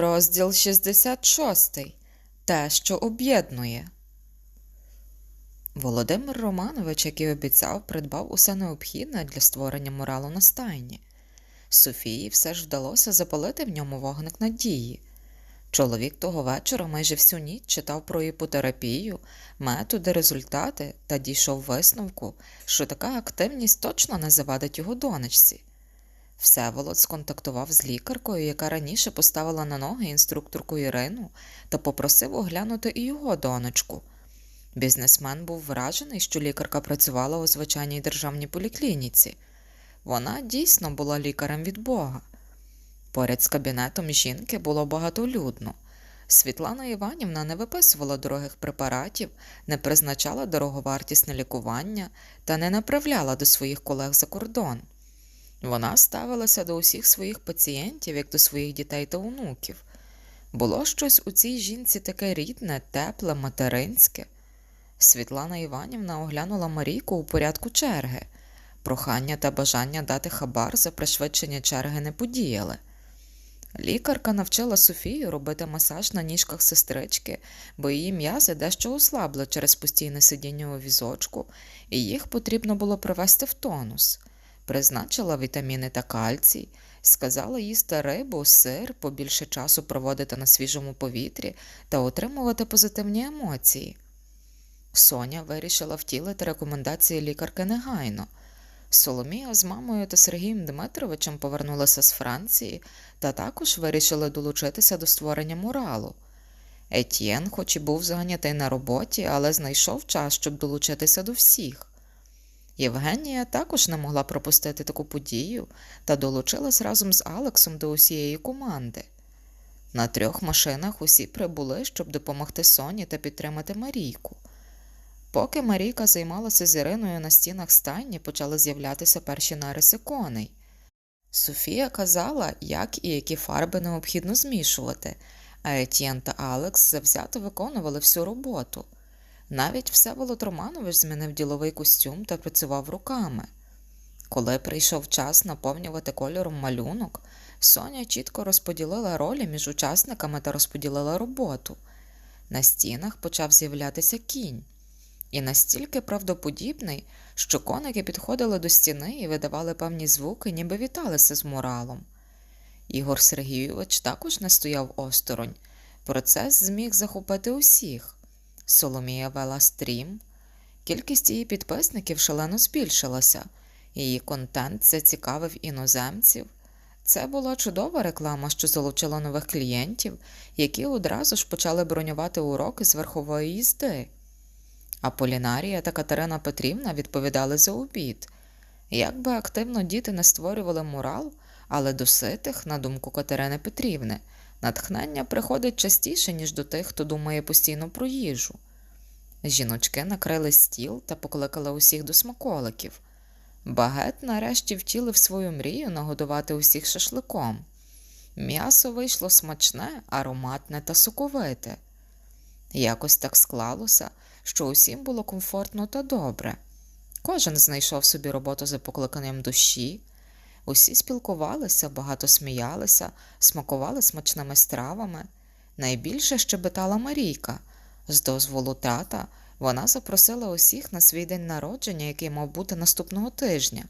Розділ 66. Те, що об'єднує. Володимир Романович, як і обіцяв, придбав усе необхідне для створення муралу на стайні. Софії все ж вдалося запалити в ньому вогник надії. Чоловік того вечора майже всю ніч читав про іпотерапію, методи, результати та дійшов висновку, що така активність точно не завадить його донечці. Всеволод сконтактував з лікаркою, яка раніше поставила на ноги інструкторку Ірину та попросив оглянути і його донечку. Бізнесмен був вражений, що лікарка працювала у звичайній державній поліклініці. Вона дійсно була лікарем від Бога. Поряд з кабінетом жінки було багатолюдно. Світлана Іванівна не виписувала дорогих препаратів, не призначала дороговартісне лікування та не направляла до своїх колег за кордон. Вона ставилася до усіх своїх пацієнтів, як до своїх дітей та онуків. Було щось у цій жінці таке рідне, тепле, материнське. Світлана Іванівна оглянула Марійку у порядку черги. Прохання та бажання дати хабар за пришвидшення черги не подіяли. Лікарка навчила Софію робити масаж на ніжках сестрички, бо її м'язи дещо ослабли через постійне сидіння у візочку, і їх потрібно було привести в тонус. Призначила вітаміни та кальцій, сказала їсти рибу, сир, побільше часу проводити на свіжому повітрі та отримувати позитивні емоції. Соня вирішила втілити рекомендації лікарки негайно. Соломія з мамою та Сергієм Дмитровичем повернулися з Франції та також вирішили долучитися до створення муралу. Етьєн, хоч і був зайнятий на роботі, але знайшов час, щоб долучитися до всіх. Євгенія також не могла пропустити таку подію та долучилась разом з Алексом до усієї команди. На трьох машинах усі прибули, щоб допомогти Соні та підтримати Марійку. Поки Марійка займалася з Іриною на стінах стайні, почали з'являтися перші нариси коней. Софія казала, як і які фарби необхідно змішувати, а Етьєн та Алекс завзято виконували всю роботу. Навіть Всеволод Романович змінив діловий костюм та працював руками. Коли прийшов час наповнювати кольором малюнок, Соня чітко розподілила ролі між учасниками та розподілила роботу. На стінах почав з'являтися кінь, і настільки правдоподібний, що коники підходили до стіни і видавали певні звуки, ніби віталися з муралом. Ігор Сергійович також не стояв осторонь. Процес зміг захопити усіх. Соломія вела стрім. Кількість її підписників шалено збільшилася, її контент зацікавив іноземців. Це була чудова реклама, що залучила нових клієнтів, які одразу ж почали бронювати уроки з верхової їзди. Аполінарія та Катерина Петрівна відповідали за обід. Як би активно діти не створювали мурал, але до ситих, на думку Катерини Петрівни, натхнення приходить частіше, ніж до тих, хто думає постійно про їжу. Жіночки накрили стіл та покликали усіх до смаколиків. Багет нарешті втілив свою мрію нагодувати усіх шашликом. М'ясо вийшло смачне, ароматне та соковите. Якось так склалося, що усім було комфортно та добре. Кожен знайшов собі роботу за покликанням душі. Усі спілкувалися, багато сміялися, смакували смачними стравами. Найбільше щебетала Марійка. З дозволу тата вона запросила усіх на свій день народження, який мав бути наступного тижня.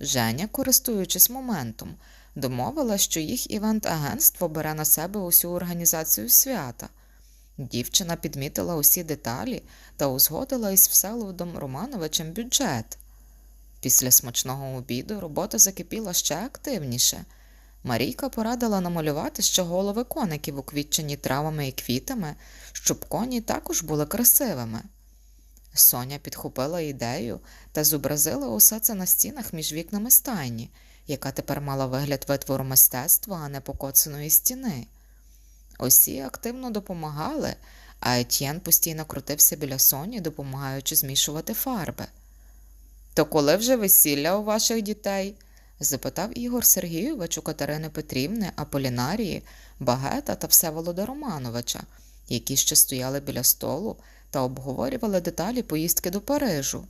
Женя, користуючись моментом, домовила, що їх івент-агентство бере на себе усю організацію свята. Дівчина підмітила усі деталі та узгодила із Всеволодом Романовичем бюджет. Після смачного обіду робота закипіла ще активніше. Марійка порадила намалювати ще голови коників, уквітчені травами і квітами, щоб коні також були красивими. Соня підхопила ідею та зобразила усе це на стінах між вікнами стайні, яка тепер мала вигляд витвору мистецтва, а не покоцаної стіни. Усі активно допомагали, а Етьєн постійно крутився біля Соні, допомагаючи змішувати фарби. То коли вже весілля у ваших дітей? запитав Ігор Сергійович у Катерини Петрівни, Аполінарії, Багета та Всеволода Романовича, які ще стояли біля столу та обговорювали деталі поїздки до Парижу.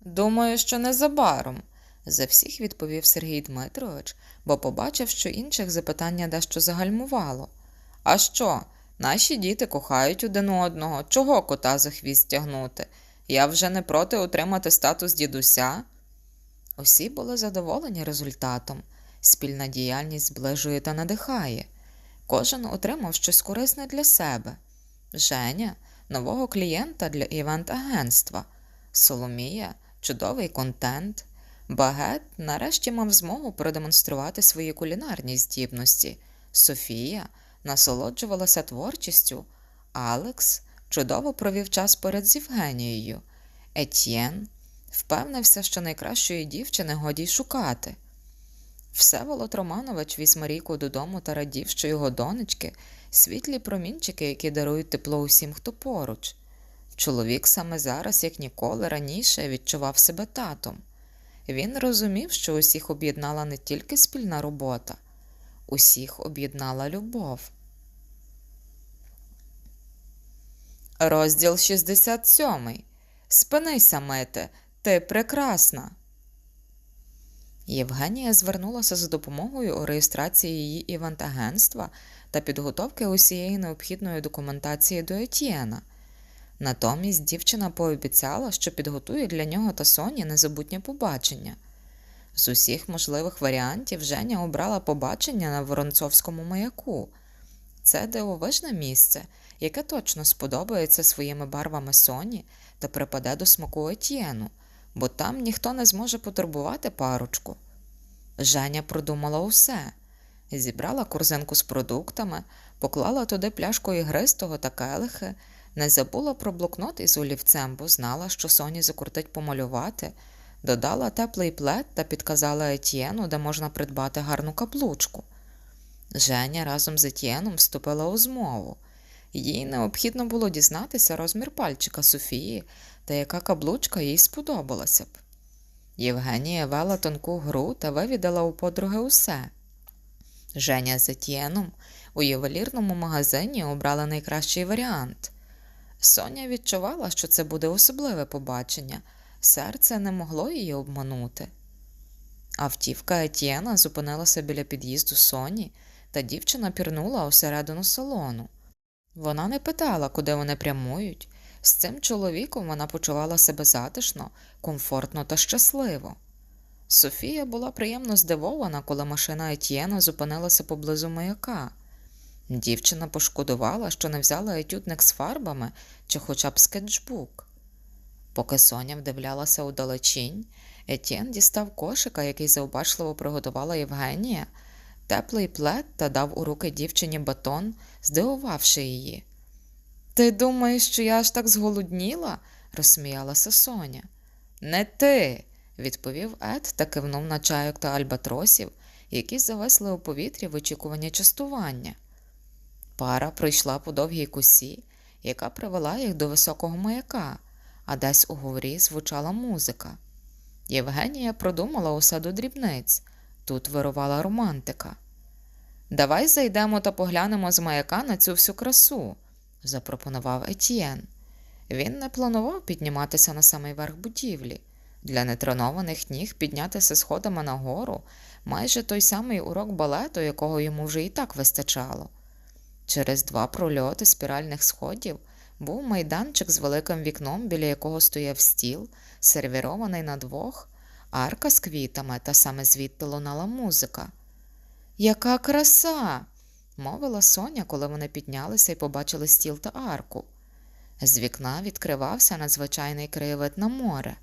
Думаю, що незабаром. За всіх відповів Сергій Дмитрович, бо побачив, що інших запитання дещо загальмувало. А що? Наші діти кохають один одного. Чого кота за хвіст тягнути? Я вже не проти отримати статус дідуся. Усі були задоволені результатом. Спільна діяльність зближує та надихає. Кожен отримав щось корисне для себе. Женя нового клієнта для івент-агентства. Соломія чудовий контент. Багет нарешті мав змогу продемонструвати свої кулінарні здібності. Софія насолоджувалася творчістю. Алекс чудово провів час поряд з Євгенією. Етьєн впевнився, що найкращої дівчини годі й шукати. Всеволод Романович віз Марійку додому та радів, що його донечки світлі промінчики, які дарують тепло усім, хто поруч. Чоловік саме зараз, як ніколи раніше, відчував себе татом. Він розумів, що усіх об'єднала не тільки спільна робота, усіх об'єднала любов. Розділ 67. Спинися, Мете, ти прекрасна. Євгенія звернулася за допомогою у реєстрації її івент-агентства та підготовки усієї необхідної документації до Етьєна. Натомість дівчина пообіцяла, що підготує для нього та Соні незабутнє побачення. З усіх можливих варіантів Женя обрала побачення на Воронцовському маяку. Це дивовижне місце, яке точно сподобається своїми барвами Соні та припаде до смаку Етьєну, бо там ніхто не зможе потурбувати парочку. Женя продумала усе зібрала корзинку з продуктами, поклала туди пляшку ігристого та келихи, не забула про блокнот із олівцем, бо знала, що Соні закуртить помалювати, додала теплий плед та підказала Етьєну, де можна придбати гарну каплучку. Женя разом з Етьєном вступила у змову. Їй необхідно було дізнатися розмір пальчика Софії та яка каблучка їй сподобалася б. Євгенія вела тонку гру та вивідала у подруги усе. Женя з Етьєном у ювелірному магазині обрала найкращий варіант. Соня відчувала, що це буде особливе побачення, серце не могло її обманути. Автівка Етьєна зупинилася біля під'їзду Соні, та дівчина пірнула усередину салону. Вона не питала, куди вони прямують. З цим чоловіком вона почувала себе затишно, комфортно та щасливо. Софія була приємно здивована, коли машина Етьєна зупинилася поблизу маяка. Дівчина пошкодувала, що не взяла етюдник з фарбами чи хоча б скетчбук. Поки Соня вдивлялася у далечінь, Етьєн дістав кошика, який заобачливо приготувала Євгенія, теплий плед та дав у руки дівчині батон, здивувавши її. Ти думаєш, що я аж так зголодніла? розсміялася Соня. Не ти, відповів Ед та кивнув на чайок та альбатросів, які завесли у повітрі в очікування частування. Пара пройшла по довгій косі, яка привела їх до високого маяка, а десь у говорі звучала музика. Євгенія продумала усе до дрібниць, тут вирувала романтика. Давай зайдемо та поглянемо з маяка на цю всю красу, запропонував Етьєн. Він не планував підніматися на самий верх будівлі. Для нетренованих ніг піднятися сходами нагору майже той самий урок балету, якого йому вже і так вистачало. Через два прольоти спіральних сходів був майданчик з великим вікном, біля якого стояв стіл, сервірований на двох, арка з квітами, та саме звідти лунала музика. Яка краса! мовила Соня, коли вони піднялися і побачили стіл та арку. З вікна відкривався надзвичайний краєвид на море.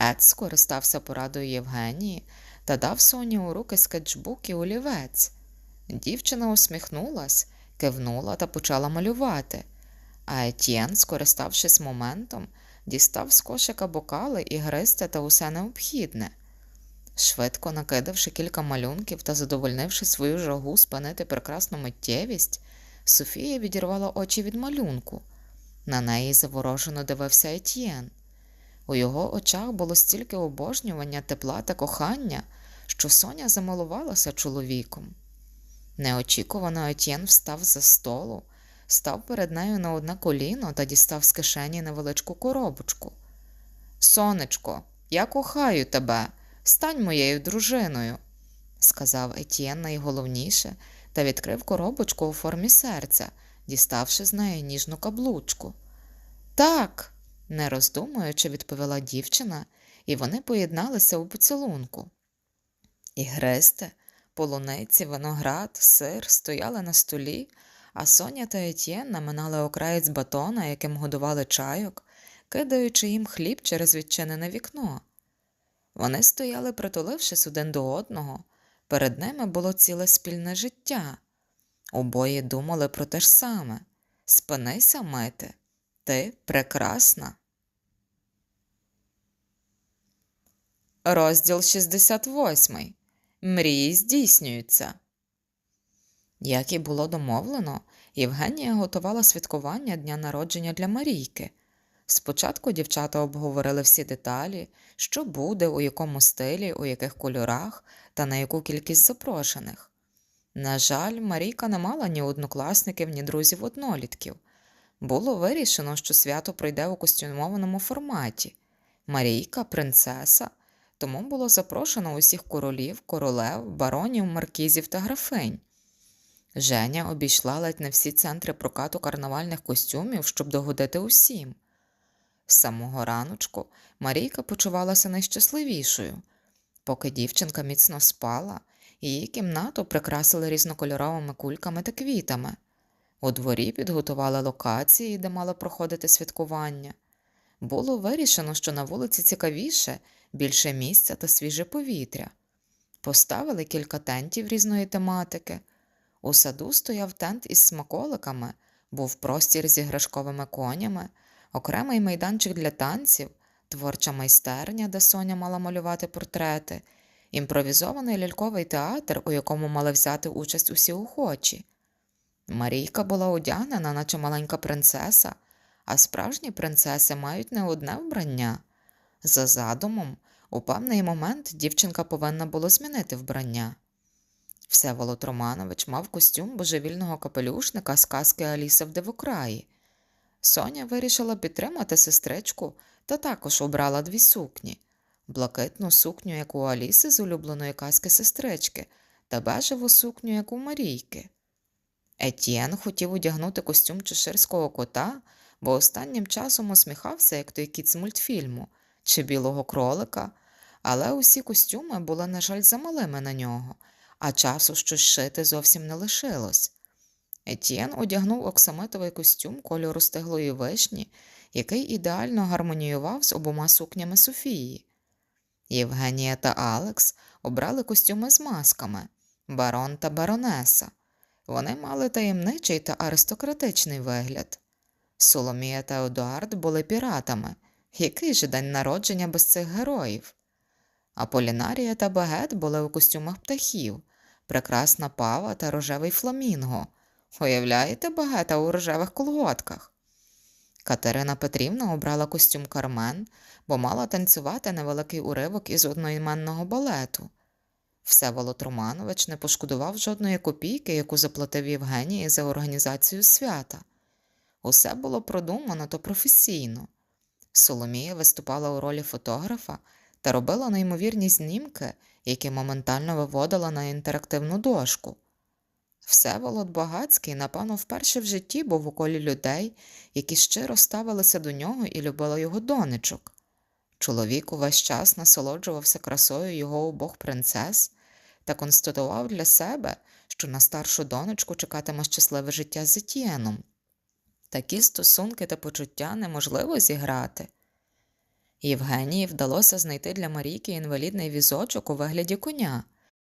Ед скористався порадою Євгенії та дав Соні у руки скетчбук і олівець. Дівчина усміхнулась, кивнула та почала малювати, а Етьєн, скориставшись моментом, дістав з кошика бокали, і ігристи та усе необхідне. Швидко накидавши кілька малюнків та задовольнивши свою жагу спинити прекрасну миттєвість, Софія відірвала очі від малюнку. На неї заворожено дивився Етьєн. У його очах було стільки обожнювання, тепла та кохання, що Соня замилувалася чоловіком. Неочікувано Етьєн встав за столу, став перед нею на одне коліно та дістав з кишені невеличку коробочку. Сонечко, я кохаю тебе, Стань моєю дружиною, сказав Етьєн найголовніше та відкрив коробочку у формі серця, діставши з неї ніжну каблучку. Так, не роздумуючи, відповіла дівчина, і вони поєдналися у поцілунку. Ігристе, полуниці, виноград, сир стояли на столі, а Соня та Етьєн наминали окраєць батона, яким годували чайок, кидаючи їм хліб через відчинене вікно. Вони стояли, притулившись один до одного, перед ними було ціле спільне життя. Обоє думали про те ж саме спинися, мити, ти прекрасна. Розділ 68. Мрії здійснюються. Як і було домовлено, Євгенія готувала святкування дня народження для Марійки. Спочатку дівчата обговорили всі деталі, що буде, у якому стилі, у яких кольорах та на яку кількість запрошених. На жаль, Марійка не мала ні однокласників, ні друзів однолітків. Було вирішено, що свято пройде у костюмованому форматі. Марійка принцеса, тому було запрошено усіх королів, королев, баронів, маркізів та графинь. Женя обійшла ледь не всі центри прокату карнавальних костюмів, щоб догодити усім. З самого раночку Марійка почувалася найщасливішою. Поки дівчинка міцно спала, її кімнату прикрасили різнокольоровими кульками та квітами. У дворі підготували локації, де мало проходити святкування. Було вирішено, що на вулиці цікавіше, більше місця та свіже повітря. Поставили кілька тентів різної тематики. У саду стояв тент із смаколиками, був простір з іграшковими конями, окремий майданчик для танців, творча майстерня, де Соня мала малювати портрети, імпровізований ляльковий театр, у якому мали взяти участь усі охочі. Марійка була одягнена, наче маленька принцеса, а справжні принцеси мають не одне вбрання. За задумом, у певний момент дівчинка повинна була змінити вбрання. Всеволод Романович мав костюм божевільного капелюшника з казки Аліса в Дивокраї. Соня вирішила підтримати сестричку та також обрала дві сукні блакитну сукню, як у Аліси з улюбленої казки сестрички, та бежеву сукню, як у Марійки. Етьєн хотів одягнути костюм чеширського кота, бо останнім часом усміхався, як той кіт з мультфільму чи білого кролика, але усі костюми були, на жаль, замалими на нього, а часу щось шити зовсім не лишилось. Етьєн одягнув оксамитовий костюм кольору стеглої вишні, який ідеально гармоніював з обома сукнями Софії. Євгенія та Алекс обрали костюми з масками барон та баронеса. Вони мали таємничий та аристократичний вигляд. Соломія та Едуард були піратами. Який же день народження без цих героїв? Аполінарія та Багет були у костюмах птахів, прекрасна пава та рожевий фламінго. Уявляєте багета у рожевих колготках? Катерина Петрівна обрала костюм Кармен, бо мала танцювати невеликий уривок із одноіменного балету. Всеволод Романович не пошкодував жодної копійки, яку заплатив Євгенії за організацію свята. Усе було продумано та професійно. Соломія виступала у ролі фотографа та робила неймовірні знімки, які моментально виводила на інтерактивну дошку. Всеволод Багацький, напевно, вперше в житті був у колі людей, які щиро ставилися до нього і любили його донечок. Чоловік увесь час насолоджувався красою його обох принцес та констатував для себе, що на старшу донечку чекатиме щасливе життя з Етієном. Такі стосунки та почуття неможливо зіграти. Євгенії вдалося знайти для Марійки інвалідний візочок у вигляді коня.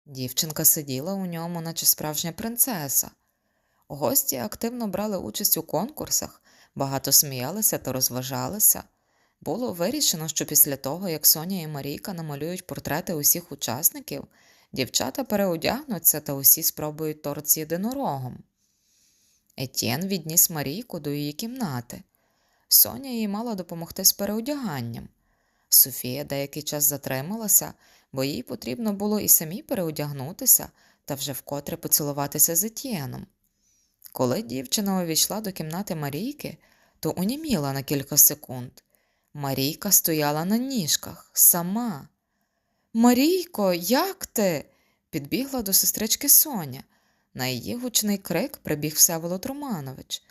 Дівчинка сиділа у ньому, наче справжня принцеса. Гості активно брали участь у конкурсах, багато сміялися та розважалися. Було вирішено, що після того, як Соня і Марійка намалюють портрети усіх учасників, дівчата переодягнуться та усі спробують торт з єдинорогом. Етьєн відніс Марійку до її кімнати. Соня їй мала допомогти з переодяганням. Софія деякий час затрималася, бо їй потрібно було і самі переодягнутися та вже вкотре поцілуватися з Етьєном. Коли дівчина увійшла до кімнати Марійки, то уніміла на кілька секунд. Марійка стояла на ніжках, сама. Марійко, як ти? підбігла до сестрички Соня. На її гучний крик прибіг Всеволод Романович.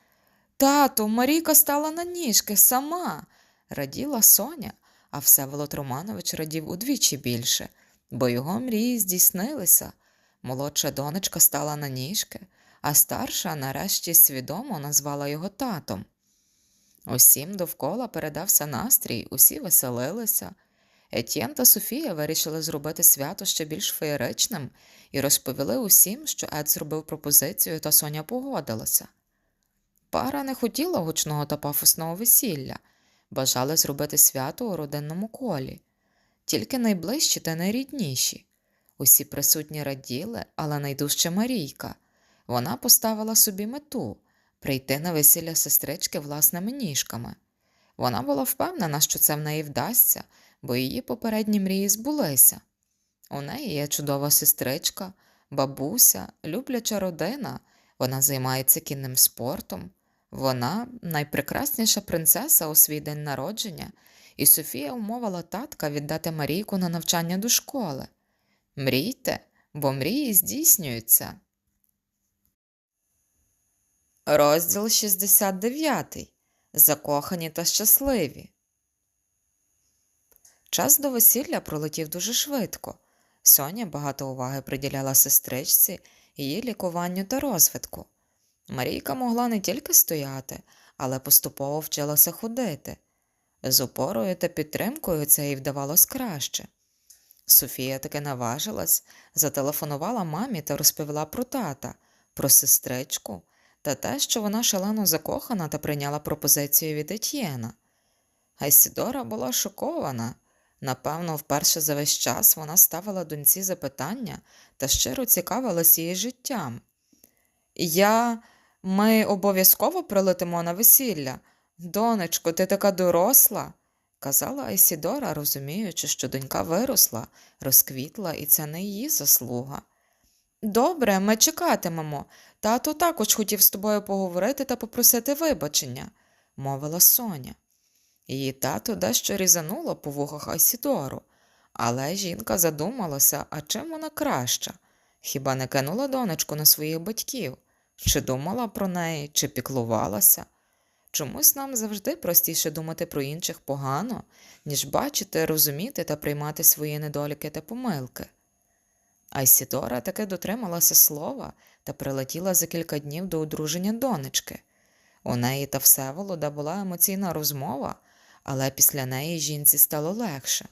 Тату, Марійка стала на ніжки сама, раділа Соня, а Всеволод Романович радів удвічі більше, бо його мрії здійснилися. Молодша донечка стала на ніжки, а старша нарешті свідомо назвала його татом. Усім довкола передався настрій, усі веселилися. Етьєн та Софія вирішили зробити свято ще більш феєричним і розповіли усім, що Ед зробив пропозицію та Соня погодилася. Пара не хотіла гучного та пафосного весілля, бажали зробити свято у родинному колі, тільки найближчі та найрідніші. Усі присутні раділи, але найдужче Марійка. Вона поставила собі мету прийти на весілля сестрички власними ніжками. Вона була впевнена, що це в неї вдасться, бо її попередні мрії збулися. У неї є чудова сестричка, бабуся, любляча родина, вона займається кінним спортом. Вона найпрекрасніша принцеса у свій день народження, і Софія умовила татка віддати Марійку на навчання до школи. Мрійте, бо мрії здійснюються. Розділ 69. Закохані та щасливі. Час до весілля пролетів дуже швидко. Соня багато уваги приділяла сестричці, її лікуванню та розвитку. Марійка могла не тільки стояти, але поступово вчилася ходити. З опорою та підтримкою це їй вдавалось краще. Софія таки наважилась, зателефонувала мамі та розповіла про тата, про сестричку та те, що вона шалено закохана та прийняла пропозицію від Етьєна. Айсідора була шокована. Напевно, вперше за весь час вона ставила доньці запитання та щиро цікавилась її життям. Я. Ми обов'язково прилетимо на весілля. Донечко, ти така доросла, казала Айсідора, розуміючи, що донька виросла, розквітла, і це не її заслуга. Добре, ми чекатимемо. Тато також хотів з тобою поговорити та попросити вибачення, мовила Соня. Її тато дещо різануло по вухах Айсідору, але жінка задумалася, а чим вона краща? Хіба не кинула донечку на своїх батьків? Чи думала про неї, чи піклувалася? Чомусь нам завжди простіше думати про інших погано, ніж бачити, розуміти та приймати свої недоліки та помилки. Айсідора таки дотрималася слова та прилетіла за кілька днів до одруження донечки. У неї та Всеволода була емоційна розмова, але після неї жінці стало легше.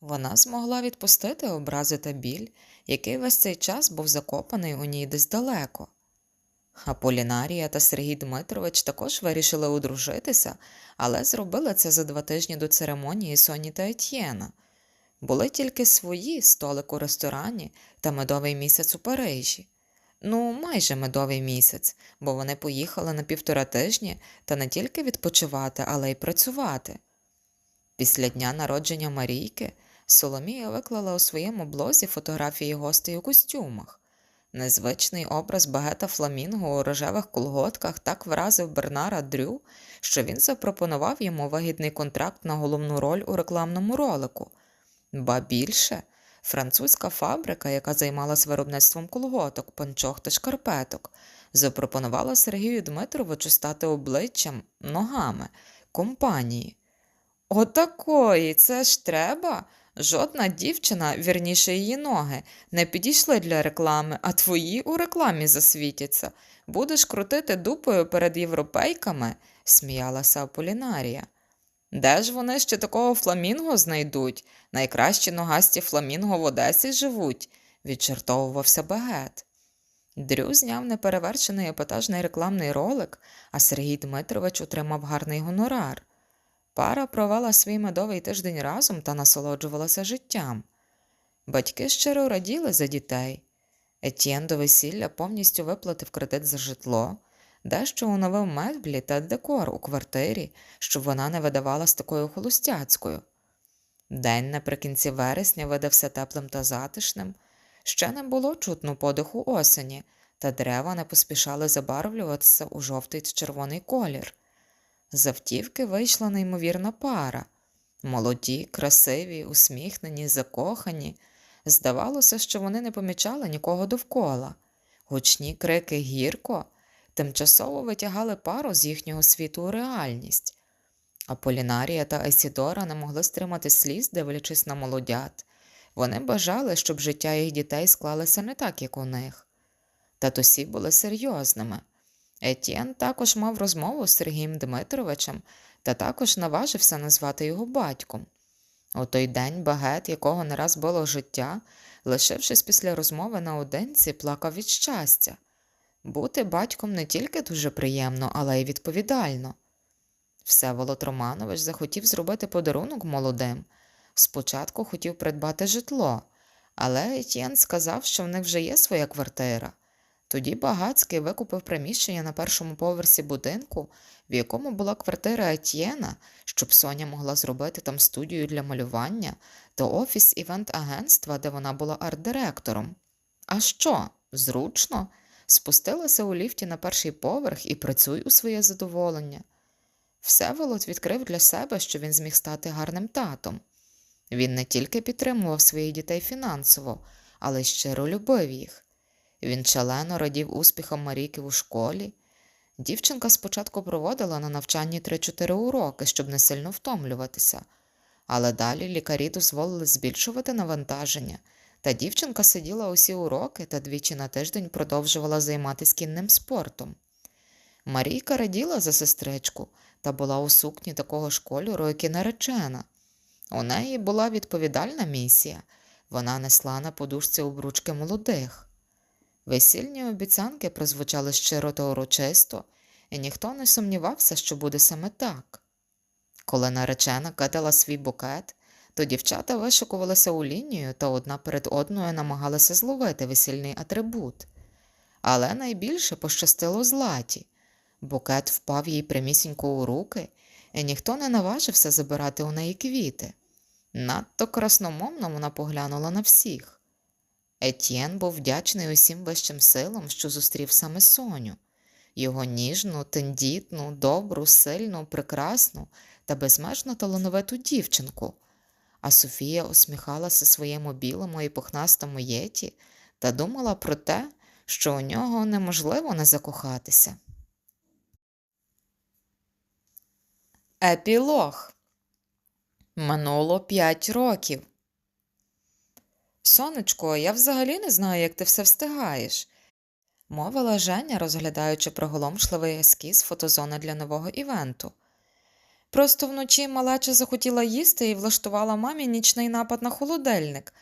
Вона змогла відпустити образи та біль, який весь цей час був закопаний у ній десь далеко. Аполінарія та Сергій Дмитрович також вирішили одружитися, але зробили це за два тижні до церемонії Соні та Етьєна. Були тільки свої столик у ресторані та медовий місяць у Парижі. Ну, майже медовий місяць, бо вони поїхали на півтора тижні та не тільки відпочивати, але й працювати. Після дня народження Марійки Соломія виклала у своєму блозі фотографії гостей у костюмах. Незвичний образ багета Фламінго у рожевих колготках так вразив Бернара Дрю, що він запропонував йому вигідний контракт на головну роль у рекламному ролику. Ба більше, французька фабрика, яка займалась виробництвом колготок, панчох та шкарпеток, запропонувала Сергію Дмитровичу стати обличчям ногами компанії. Отакої, це ж треба. Жодна дівчина, вірніше її ноги, не підійшли для реклами, а твої у рекламі засвітяться. Будеш крутити дупою перед європейками, сміялася Аполінарія. Де ж вони ще такого фламінго знайдуть? Найкращі ногасті фламінго в Одесі живуть, відчертовувався багет. Дрю зняв неперевершений епатажний рекламний ролик, а Сергій Дмитрович отримав гарний гонорар. Пара провела свій медовий тиждень разом та насолоджувалася життям. Батьки щиро раділи за дітей. Етьєн до весілля повністю виплатив кредит за житло, дещо оновив меблі та декор у квартирі, щоб вона не видавалась такою холостяцькою. День наприкінці вересня видався теплим та затишним, ще не було чутно подиху осені, та дерева не поспішали забарвлюватися у жовтий та червоний колір. З автівки вийшла неймовірна пара молоді, красиві, усміхнені, закохані. Здавалося, що вони не помічали нікого довкола. Гучні крики гірко тимчасово витягали пару з їхнього світу у реальність. Аполінарія та Есідора не могли стримати сліз, дивлячись на молодят. Вони бажали, щоб життя їх дітей склалося не так, як у них. Татусі були серйозними. Етьєн також мав розмову з Сергієм Дмитровичем та також наважився назвати його батьком. У той день багет, якого не раз було життя, лишившись після розмови наодинці, плакав від щастя. Бути батьком не тільки дуже приємно, але й відповідально. Всеволод Романович захотів зробити подарунок молодим. Спочатку хотів придбати житло, але Етьєн сказав, що в них вже є своя квартира. Тоді Багацький викупив приміщення на першому поверсі будинку, в якому була квартира Етьєна, щоб Соня могла зробити там студію для малювання та офіс івент-агентства, де вона була арт-директором. А що? Зручно? Спустилася у ліфті на перший поверх і працюй у своє задоволення. Всеволод відкрив для себе, що він зміг стати гарним татом. Він не тільки підтримував своїх дітей фінансово, але й щиро любив їх. Він шалено радів успіхам Марійки у школі. Дівчинка спочатку проводила на навчанні 3-4 уроки, щоб не сильно втомлюватися, але далі лікарі дозволили збільшувати навантаження, та дівчинка сиділа усі уроки та двічі на тиждень продовжувала займатися кінним спортом. Марійка раділа за сестричку та була у сукні такого ж кольору, як і наречена. У неї була відповідальна місія вона несла на подушці обручки молодих. Весільні обіцянки прозвучали щиро та урочисто, і ніхто не сумнівався, що буде саме так. Коли наречена кидала свій букет, то дівчата вишикувалися у лінію та одна перед одною намагалися зловити весільний атрибут. Але найбільше пощастило златі. Букет впав їй прямісінько у руки, і ніхто не наважився забирати у неї квіти. Надто красномовно вона поглянула на всіх. Етьєн був вдячний усім вищим силам, що зустрів саме Соню, його ніжну, тендітну, добру, сильну, прекрасну та безмежно талановиту дівчинку. А Софія усміхалася своєму білому і пухнастому єті та думала про те, що у нього неможливо не закохатися. Епілог Минуло п'ять років. Сонечко, я взагалі не знаю, як ти все встигаєш, мовила Женя, розглядаючи приголомшливий ескіз фотозони для нового івенту. Просто вночі малеча захотіла їсти і влаштувала мамі нічний напад на холодильник,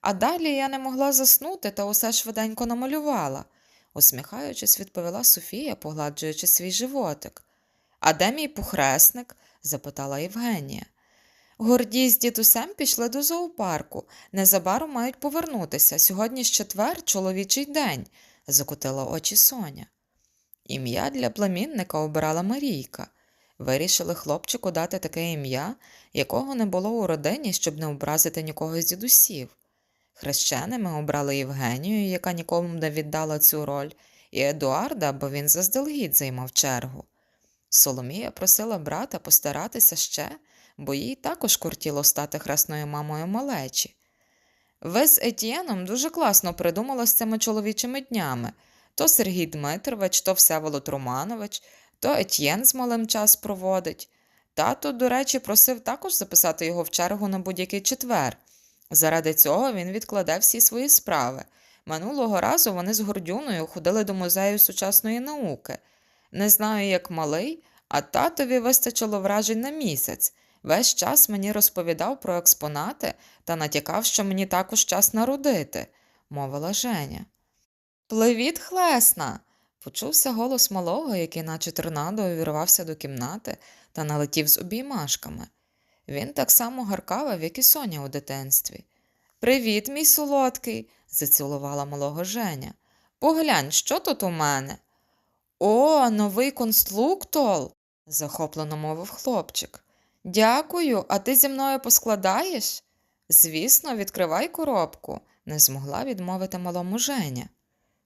а далі я не могла заснути та усе швиденько намалювала, усміхаючись, відповіла Софія, погладжуючи свій животик. А де мій похресник? запитала Євгенія. Гордій з дідусем пішли до зоопарку. Незабаром мають повернутися. Сьогодні ж четвер, чоловічий день, закотила очі Соня. Ім'я для племінника обирала Марійка. Вирішили хлопчику дати таке ім'я, якого не було у родині, щоб не образити нікого з дідусів. Хрещеними обрали Євгенію, яка нікому не віддала цю роль, і Едуарда, бо він заздалегідь займав чергу. Соломія просила брата постаратися ще, бо їй також кортіло стати хресною мамою малечі. Ви з Етьєном дуже класно придумали з цими чоловічими днями то Сергій Дмитрович, то Всеволод Романович, то Етьєн з малим час проводить. Тато, до речі, просив також записати його в чергу на будь-який четвер. Заради цього він відкладе всі свої справи. Минулого разу вони з Гордюною ходили до музею сучасної науки. Не знаю, як малий, а татові вистачило вражень на місяць. Весь час мені розповідав про експонати та натякав, що мені також час народити, мовила Женя. Пливіт, хлесна. Почувся голос малого, який, наче торнадо, увірвався до кімнати та налетів з обіймашками. Він так само гаркавив, як і Соня у дитинстві. Привіт, мій солодкий, зацілувала малого Женя. Поглянь, що тут у мене? О, новий конструктор, захоплено мовив хлопчик. Дякую, а ти зі мною поскладаєш? Звісно, відкривай коробку, не змогла відмовити малому Женя.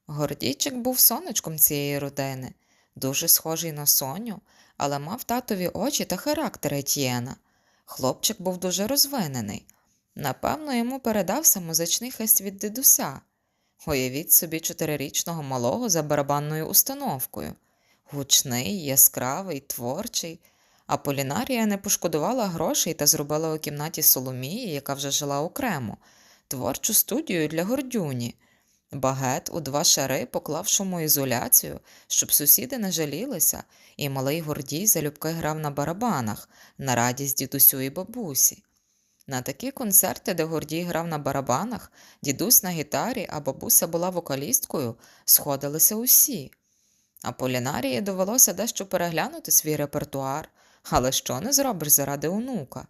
Гордійчик був сонечком цієї родини, дуже схожий на Соню, але мав татові очі та характер Етьєна. Хлопчик був дуже розвинений. Напевно, йому передався музичний хист від дідуся. Уявіть собі чотирирічного малого за барабанною установкою. Гучний, яскравий, творчий. А Полінарія не пошкодувала грошей та зробила у кімнаті Соломії, яка вже жила окремо, творчу студію для гордюні. Багет у два шари поклав шумоізоляцію, щоб сусіди не жалілися, і малий Гордій залюбки грав на барабанах на радість дідусю і бабусі. На такі концерти, де Гордій грав на барабанах, дідусь на гітарі, а бабуся була вокалісткою, сходилися усі. А Полінарії довелося дещо переглянути свій репертуар, але що не зробиш заради онука?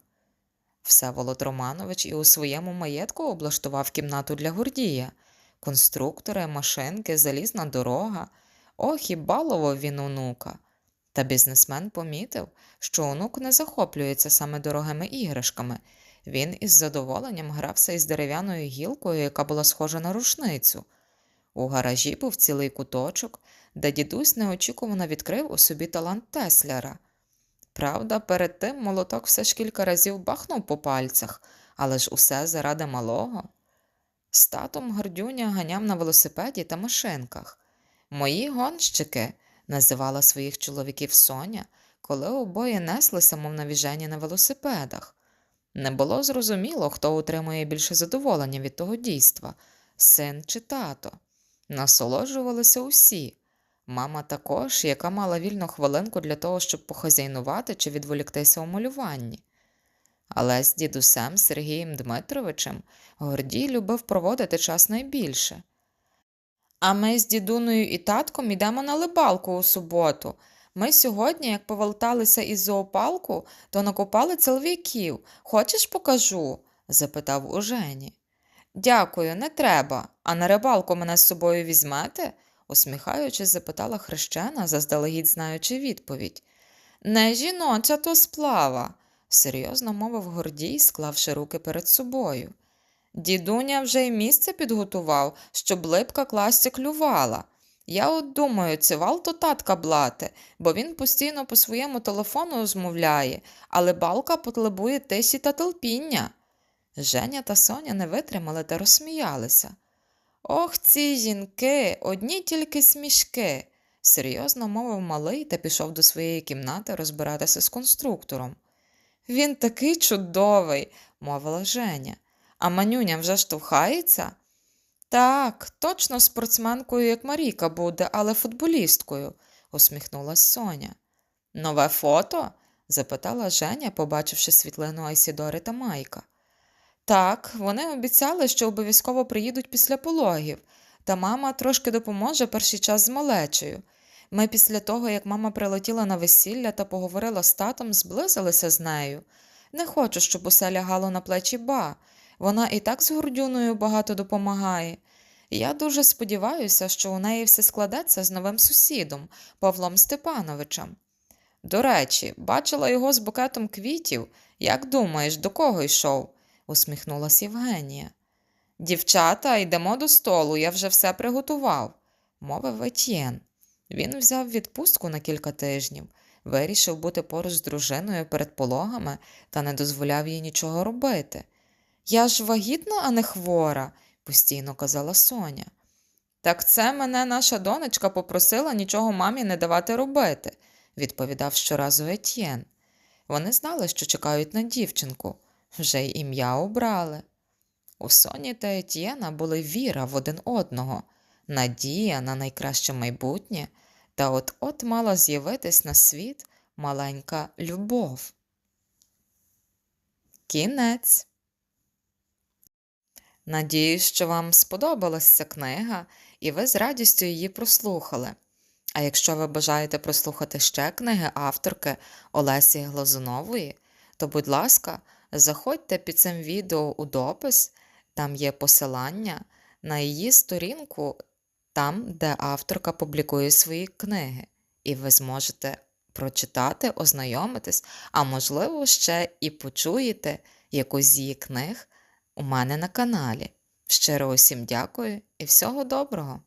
Всеволод Романович і у своєму маєтку облаштував кімнату для Гордія, конструктори, машинки, залізна дорога. Ох, і балував він онука. Та бізнесмен помітив, що онук не захоплюється саме дорогими іграшками. Він із задоволенням грався із дерев'яною гілкою, яка була схожа на рушницю. У гаражі був цілий куточок, де дідусь неочікувано відкрив у собі талант Тесляра. Правда, перед тим молоток все ж кілька разів бахнув по пальцях, але ж усе заради малого. З татом Гордюня ганяв на велосипеді та машинках. Мої гонщики називала своїх чоловіків Соня, коли обоє неслися, мов навіжені на велосипедах. Не було зрозуміло, хто отримує більше задоволення від того дійства син чи тато. Насолоджувалися усі. Мама також, яка мала вільну хвилинку для того, щоб похазяйнувати чи відволіктися у малюванні. Але з дідусем Сергієм Дмитровичем Гордій любив проводити час найбільше. А ми з дідуною і татком йдемо на либалку у суботу. Ми сьогодні, як поверталися із зоопалку, то накопали целовіків. Хочеш покажу? запитав у Жені. Дякую, не треба. А на рибалку мене з собою візьмете? Усміхаючись, запитала хрещена, заздалегідь знаючи відповідь. Не жіноча то сплава, серйозно мовив Гордій, склавши руки перед собою. Дідуня вже й місце підготував, щоб липка класті клювала. Я от думаю, це валто татка блати, бо він постійно по своєму телефону розмовляє, але балка потребує тисі та терпіння. Женя та Соня не витримали та розсміялися. Ох, ці жінки, одні тільки смішки, серйозно мовив малий та пішов до своєї кімнати розбиратися з конструктором. Він такий чудовий, мовила Женя. А манюня вже штовхається? Так, точно спортсменкою, як Маріка буде, але футболісткою, усміхнулась Соня. Нове фото? запитала Женя, побачивши світлину Айсідори та Майка. Так, вони обіцяли, що обов'язково приїдуть після пологів, та мама трошки допоможе перший час з малечею. Ми після того, як мама прилетіла на весілля та поговорила з татом, зблизилися з нею. Не хочу, щоб усе лягало на плечі ба. Вона і так з Гордюною багато допомагає. Я дуже сподіваюся, що у неї все складеться з новим сусідом, Павлом Степановичем. До речі, бачила його з букетом квітів. Як думаєш, до кого йшов? Усміхнулась Євгенія. Дівчата, йдемо до столу, я вже все приготував, мовив Етьєн. Він взяв відпустку на кілька тижнів, вирішив бути поруч з дружиною перед пологами та не дозволяв їй нічого робити. Я ж вагітна, а не хвора, постійно казала Соня. Так це мене наша донечка попросила нічого мамі не давати робити, відповідав щоразу Етьєн. Вони знали, що чекають на дівчинку, вже й ім'я обрали. У Соні та Етьєна були віра в один одного, надія на найкраще майбутнє, та от от мала з'явитись на світ маленька любов. Кінець. Надіюсь, що вам сподобалась ця книга і ви з радістю її прослухали. А якщо ви бажаєте прослухати ще книги авторки Олесі Глазунової, то, будь ласка, заходьте під цим відео у допис, там є посилання на її сторінку, там, де авторка публікує свої книги, і ви зможете прочитати, ознайомитись, а можливо, ще і почуєте якусь з її книг у мене на каналі. Щиро усім дякую і всього доброго!